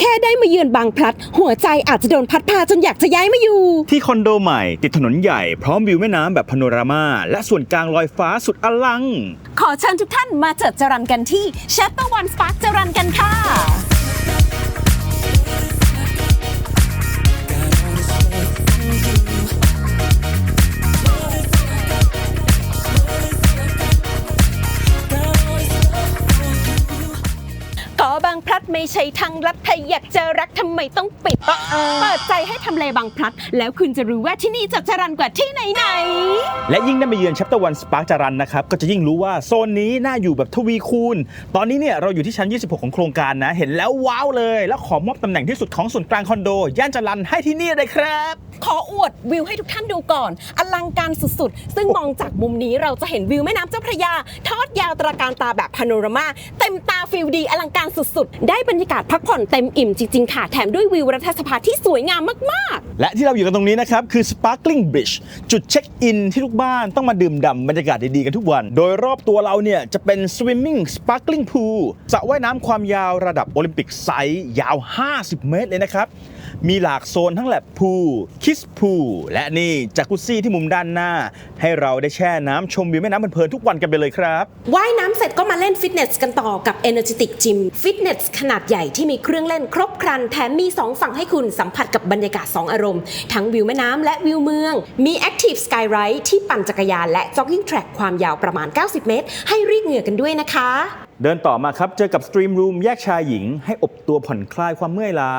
แค่ได้มาเยือนบางพลัด หัวใจอาจจะโดนพัดพาจนอยากจะย้ายมาอยู่ ที่คอนโดใหม่ ติดถนนใหญ่พร้อมวิวแม่น้ำแบบพาโนรามาและส่วนกลางลอยฟ้าสุดอลัง ขอเชิญทุกท่านมาเจิดจรันกันที่ Chapter One Spark จรันกันค่ะ ไม่ใช่ทางลัดถ้าอยากจะรักทำไมต้องปิด เปิดใจให้ทำเลบางพลัด แล้วคุณจะรู้ว่าที่นี่จะจรันกว่าที่ไหนไหนๆและยิ่งได้มาเยือน Chapter One Spark จรันนะครับ ก็จะยิ่งรู้ว่าโซนนี้น่าอยู่แบบทวีคูณ ตอนนี้เนี่ยเราอยู่ที่ชั้น 26 ของโครงการนะ เห็นแล้วว้าวเลย แล้วขอมอบตำแหน่งที่สุดของส่วนกลางคอนโด ย่านจรันให้ที่นี่เลยครับ ขออวดวิวให้ทุกท่านดูก่อน อลังการสุดๆ ซึ่งมองจากมุมนี้เราจะเห็นวิวแม่น้ำเจ้าพระยา ทอดยาวตระการตาแบบพาโนรามา เต็มตาฟิลดีอลังการสุดๆ ได้บรรยากาศพักผ่อนเต็มอิ่มจริงๆ ค่ะ แถมด้วยวิวรัฐสภาที่สวยงามมากๆ และที่เราอยู่กันตรงนี้นะครับ คือ Sparkling Bridge จุดเช็คอินที่ทุกบ้านต้องมาดื่มด่ำบรรยากาศดีๆ กันทุกวัน โดยรอบตัวเราเนี่ยจะเป็น Swimming Sparkling Pool สระว่ายน้ำความยาวระดับโอลิมปิกไซส์ยาว 50 เมตรเลยนะครับ มีหลากโซนทั้งแลบพูลคิสพูลและนี่จากกุซี่ที่มุมด้านหน้า ให้เราได้แช่น้ำชมวิวแม่น้ำเพลินๆทุกวันกันไปเลยครับว่ายน้ำเสร็จก็มาเล่นฟิตเนสกันต่อกับ Energetic Gym ฟิตเนสขนาดใหญ่ที่มีเครื่องเล่นครบครัน แถมมี 2 ฝั่งให้คุณสัมผัสกับบรรยากาศ 2 อารมณ์ ทั้งวิวแม่น้ำและวิวเมือง มี Active Sky Ride ที่ปั่นจักรยานและ Jogging Track ความยาวประมาณ 90 เมตร ให้รีดเหงื่อกันด้วยนะคะ เดินต่อมาครับเจอกับ Stream Room แยกชายหญิง ให้อบตัวผ่อนคลายความเมื่อยล้า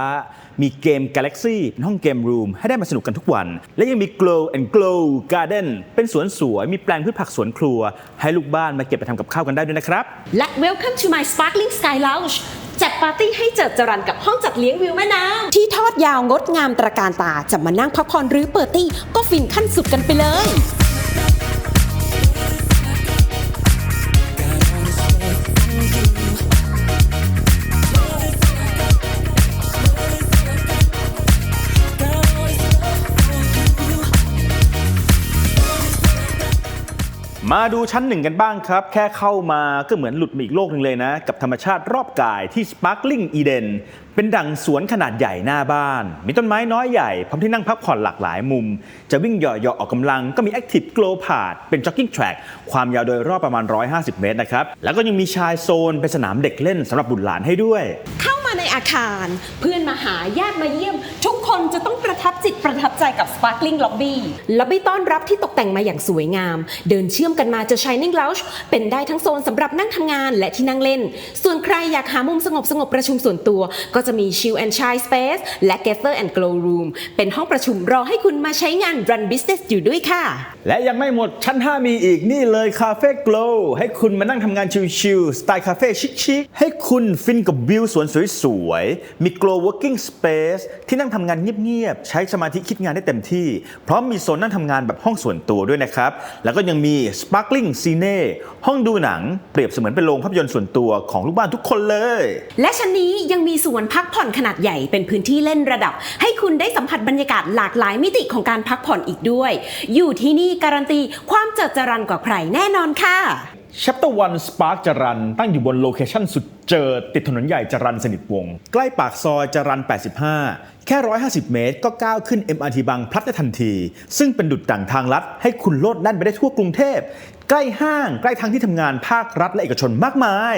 มีเกม Galaxy เป็นห้องเกมรูมให้ได้มาสนุกกันทุกวัน และยังมี Glow and Glow Garden เป็นสวนสวย มีแปลงพืชผักสวนครัว ให้ลูกบ้านมาเก็บไปทำกับข้าวกันได้ด้วยนะครับ และ Welcome to my Sparkling Sky Lounge จัดปาร์ตี้ให้เจิดจรันกับห้องจัดเลี้ยงวิวแม่น้ำที่ทอดยาวงดงามตระการตาจะมานั่งพักผ่อนหรือเปิดตี้ก็ฟินขั้นสุดกันไปเลย มาดูชั้นหนึ่งกันบ้างครับ แค่เข้ามาก็เหมือนหลุดมาอีกโลกหนึ่งเลยนะ กับธรรมชาติรอบกายที่ Sparkling Eden เป็นดั่งสวนขนาดใหญ่หน้าบ้าน มีต้นไม้น้อยใหญ่ พร้อมที่นั่งพักผ่อนหลากหลายมุม จะวิ่งเหยาะๆออกกำลังก็มี Active Glow Path เป็น Jogging Track ความยาวโดยรอบประมาณ 150 เมตรนะครับ แล้วก็ยังมีชายโซนเป็นสนามเด็กเล่นสำหรับบุตรหลานให้ด้วย มาในอาคาร เพื่อนมาหาญาติมาเยี่ยม ทุกคนจะต้องประทับจิตประทับใจกับ Sparkling Lobby ล็อบบี้ต้อนรับที่ตกแต่งมาอย่างสวยงาม เดินเชื่อมกันมาจะ Shining Lounge เป็นได้ทั้งโซนสำหรับนั่งทำงานและที่นั่งเล่น ส่วนใครอยากหามุมสงบสงบประชุมส่วนตัว ก็จะมี Chill and Shine Space และ Gather and Glow Room เป็นห้องประชุมรอให้คุณมาใช้งาน Run Business อยู่ด้วยค่ะ และยังไม่หมดชั้น 5 มีอีกนี่เลยคาเฟ่ Glow ให้คุณมานั่งทำงานชิลๆสไตล์คาเฟ่ชิคๆให้คุณฟินกับวิวสวนสสวย มี Glow Working Space ที่นั่งทำงานเงียบๆ ใช้สมาธิคิดงานได้เต็มที่ พร้อมมีโซนนั่งทำงานแบบห้องส่วนตัวด้วยนะครับ แล้วก็ยังมี Sparkling Cine ห้องดูหนังเปรียบเสมือนเป็นโรงภาพยนตร์ส่วนตัวของลูกบ้านทุกคนเลย และชั้นนี้ยังมีสวนพักผ่อนขนาดใหญ่เป็นพื้นที่เล่นระดับ ให้คุณได้สัมผัสบรรยากาศหลากหลายมิติของการพักผ่อนอีกด้วย อยู่ที่นี่การันตีความเจิดจรันกว่าใครแน่นอนค่ะ Chapter One Spark จรันตั้งอยู่บนโลเคชั่นสุดเจิดติดถนนใหญ่จรันสนิทวง ใกล้ปากซอยจรัน 85 แค่ 150 เมตรก็ก้าวขึ้น MRT บางพลัดได้ทันที ซึ่งเป็นดุดดั่งทางลัดให้คุณโลดแล่นไปได้ทั่วกรุงเทพ ใกล้ห้าง ใกล้ทางที่ทำงานภาครัฐและเอกชนมากมาย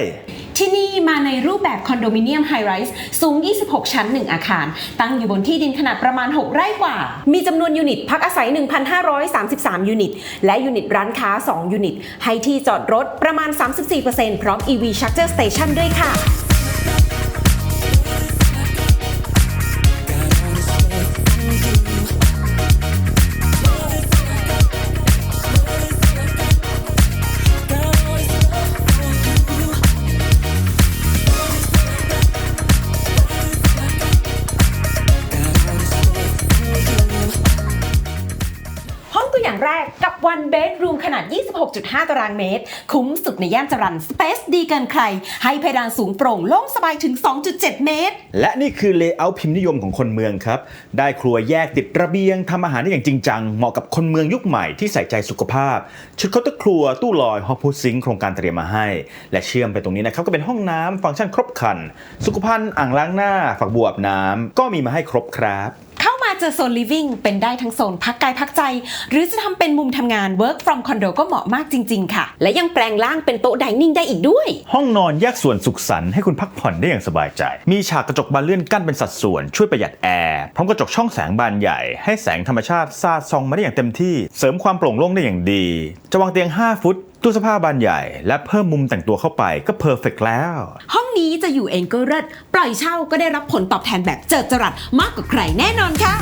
ที่นี่มาในรูปแบบคอนโดมิเนียมไฮไรส์สูง 26 ชั้น 1 อาคาร ตั้งอยู่บนที่ดินขนาดประมาณ 6 ไร่กว่า มีจำนวนยูนิต พักอาศัย 1,533 ยูนิต และยูนิตร้านค้า 2 ยูนิต ให้ที่จอดรถประมาณ 34%พร้อม EV Charger Station ด้วยค่ะ แรกกับ one bedroom ขนาด 26.5 ตารางเมตร คุ้มสุดในย่านจรัน Space ดีเกินใคร ให้เพดานสูงโปร่งโล่งสบายถึง 2.7 เมตร และนี่คือเลเยอร์พิมพ์นิยมของคนเมืองครับ ได้ครัวแยกติดระเบียงทำอาหารได้อย่างจริงจัง เหมาะกับคนเมืองยุคใหม่ที่ใส่ใจสุขภาพ ชุดเคาน์เตอร์ครัวตู้ลอยฮอปพูซิงโครงการเตรียมมาให้ และเชื่อมไปตรงนี้นะครับก็เป็นห้องน้ำฟังก์ชันครบครัน สุขภัณฑ์อ่างล้างหน้าฝักบัวอาบน้ำก็มีมาให้ครบครับ จอโซน living เป็นได้ทั้งโซนพักกายพักใจ หรือจะทำเป็นมุมทำงาน work from condo ก็เหมาะมากจริง ๆ ค่ะ และยังแปลงร่างเป็นโต๊ะ dining ได้อีกด้วย ห้องนอนแยกส่วนสุขสันต์ให้คุณพักผ่อนได้อย่างสบายใจ มีฉากกระจกบานเลื่อนกั้นเป็นสัดส่วนช่วยประหยัดแอร์พร้อมกระจกช่องแสงบานใหญ่ ให้แสงธรรมชาติสาดส่องมาได้อย่างเต็มที่ เสริมความโปร่งโล่งได้อย่างดี จะวางเตียง 5 ฟุตตู้เสื้อผ้าบานใหญ่ และเพิ่มมุมแต่งตัวเข้าไปก็เพอร์เฟกแล้ว นี้จะอยู่เองก็เลิศปล่อยเช่าก็ได้รับผลตอบแทนแบบเจิดจรัสมากกว่าใครแน่นอนค่ะ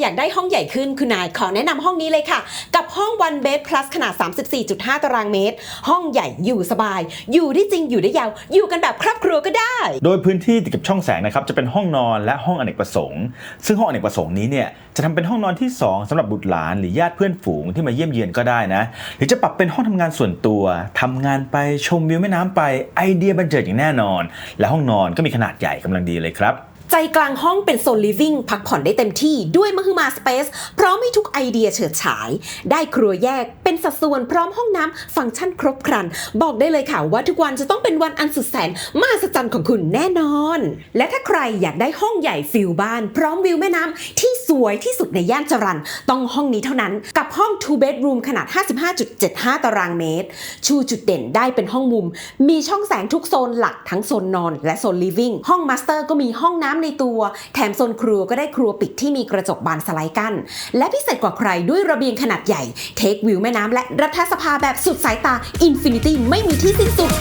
อยากได้ห้องใหญ่ขึ้นคุณนายขอแนะนำห้องนี้เลยค่ะ กับห้อง one bed plus ขนาด 34.5 ตารางเมตร ห้องใหญ่อยู่สบาย อยู่ได้จริงอยู่ได้ยาว อยู่กันแบบครอบครัวก็ได้ โดยพื้นที่ติดกับช่องแสงนะครับจะเป็นห้องนอนและห้องอเนกประสงค์ ซึ่งห้องอเนกประสงค์นี้เนี่ยจะทำเป็นห้องนอนที่ 2สำหรับบุตรหลานหรือญาติเพื่อนฝูงที่มาเยี่ยมเยือนก็ได้นะหรือจะปรับเป็นห้องทำงานส่วนตัวทำงานไปชมวิวแม่น้ำไปไอเดียบันเจิดอย่างแน่นอน และห้องนอนก็มีขนาดใหญ่กำลังดีเลยครับ ใจกลางห้องเป็นโซน living พักผ่อนได้เต็มที่ด้วยมหึมาสเปซพร้อมให้ทุกไอเดียเฉิดฉาย ได้ครัวแยกเป็นสัดส่วนพร้อมห้องน้ำฟังก์ชันครบครัน บอกได้เลยค่ะว่าทุกวันจะต้องเป็นวันอันสุดแสนมหัศจรรย์ของคุณแน่นอน และถ้าใครอยากได้ห้องใหญ่ฟิลบ้าน พร้อมวิวแม่น้ำที่สวยที่สุดในย่านจรันต้องห้องนี้เท่านั้นกับห้อง two bedroom ขนาด 55.75 ตารางเมตร ชูจุดเด่นได้เป็นห้องมุม มีช่องแสงทุกโซนหลักทั้งโซนนอน และโซน living ห้องมาสเตอร์ก็มีห้องน้ำในตัว แถมโซนครัวก็ได้ครัวปิดที่มีกระจกบานสไลด์กั้น และพิเศษกว่าใครด้วยระเบียงขนาดใหญ่ เทควิวแม่น้ำและรัฐสภาแบบสุดสายตาอินฟินิตี้ไม่มีที่สิ้นสุด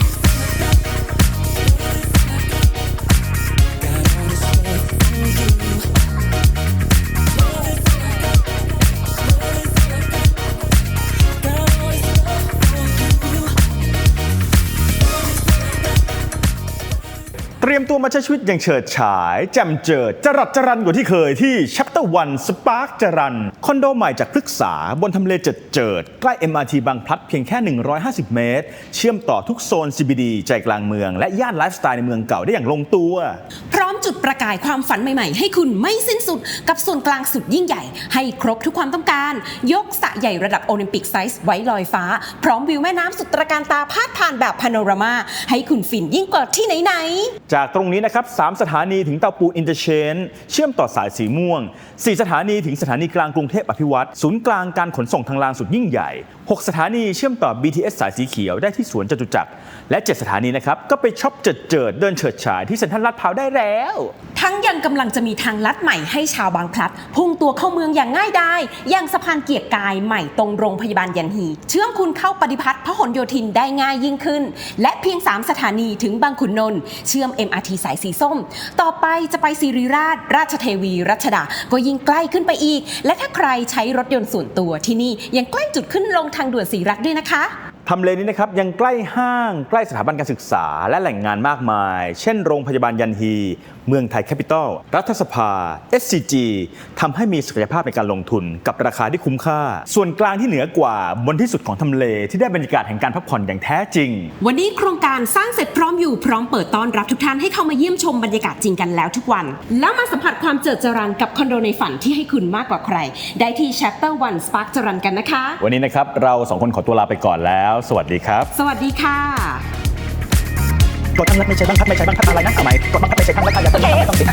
มตัวมาใช้ชีวิตอย่างเฉิดฉาย แจ่มเจิดจรัสจรันกว่าที่เคยที่ Chapter 1 Spark จรัน คอนโดใหม่จากพฤกษาบนทำเลเจิดเจิด ใกล้ MRT บางพลัดเพียงแค่ 150 เมตร เชื่อมต่อทุกโซน CBD ใจกลางเมือง และย่านไลฟ์สไตล์ในเมืองเก่าได้อย่างลงตัว พร้อมจุดประกายความฝันใหม่ๆ ให้คุณไม่สิ้นสุดกับส่วนกลางสุดยิ่งใหญ่ ให้ครบทุกความต้องการ ยกสระใหญ่ระดับโอลิมปิกไซส์ไว้ลอยฟ้า พร้อมวิวแม่น้ำสุดตระการตาพาดผ่านแบบพาโนรามาให้คุณฟินยิ่งกว่าที่ไหนๆจากตรงนี้นะครับสสถานีถึงเตาปูนอินเตอร์เชนเชื่อมต่อสายสีม่วง 4 สถานีถึงสถานีกลางกรุงเทพอภิวัตรศูนย์กลางการขนส่งทางรางสุดยิ่งใหญ่ 6 สถานีเชื่อมต่อ BTS สายสีเขียวได้ที่สวนจตุจักรและ 7 สถานีนะครับก็ไปช็อปเจิดเจิดเดินเฉิดฉายที่เซ็นทรัลลาดพร้าวได้แล้ว ทั้ง ยังกำลังจะมีทางลัดใหม่ให้ชาวบางพลัด พุ่งตัวเข้าเมืองอย่างง่ายดายอย่างสะพานเกียรติกายใหม่ตรงโรงพยาบาลยันฮี เชื่อมคุณเข้าปฏิพัฒน์พหลโยธินได้ง่ายยิ่งขึ้น และเพียง 3 สถานีถึงบางขุนนนท์เชื่อม MRT สายสีส้ม ต่อไปจะไปสิริราช ราชเทวี รัชดา ก็ยิ่งใกล้ขึ้นไปอีก และถ้าใครใช้รถยนต์ส่วนตัวที่นี่ยังใกล้จุดขึ้นลงทางด่วนสีรัฐด้วยนะคะ ทำเลนี้นะครับยังใกล้ห้างใกล้สถาบันการศึกษา และแหล่งงานมากมาย เช่นโรงพยาบาลยันฮี เมืองไทยแคปิตอล รัฐสภา SCG ทำให้มีศักยภาพในการลงทุนกับราคาที่คุ้มค่า ส่วนกลางที่เหนือกว่าบนที่สุดของทำเลที่ได้บรรยากาศแห่งการพักผ่อนอย่างแท้จริง วันนี้โครงการสร้างเสร็จพร้อมอยู่พร้อมเปิดต้อนรับทุกท่านให้เข้ามาเยี่ยมชมบรรยากาศจริงกันแล้วทุกวัน แล้วมาสัมผัสความเจิดจรันกับคอนโดในฝันที่ให้คุณมากกว่าใคร ได้ที่ Chapter 1 Spark จรันกันนะคะ วันนี้นะครับเราสองคนขอตัวลาไปก่อนแล้วสวัสดีครับ สวัสดีค่ะกดตั้งรับไม่ใช่บ้างพัดไม่ใช่บ้างพัดอะไรนะทำไมกดบังคับไม่ใช่ข้างรักใครอย่าต้องไม่ต้องติด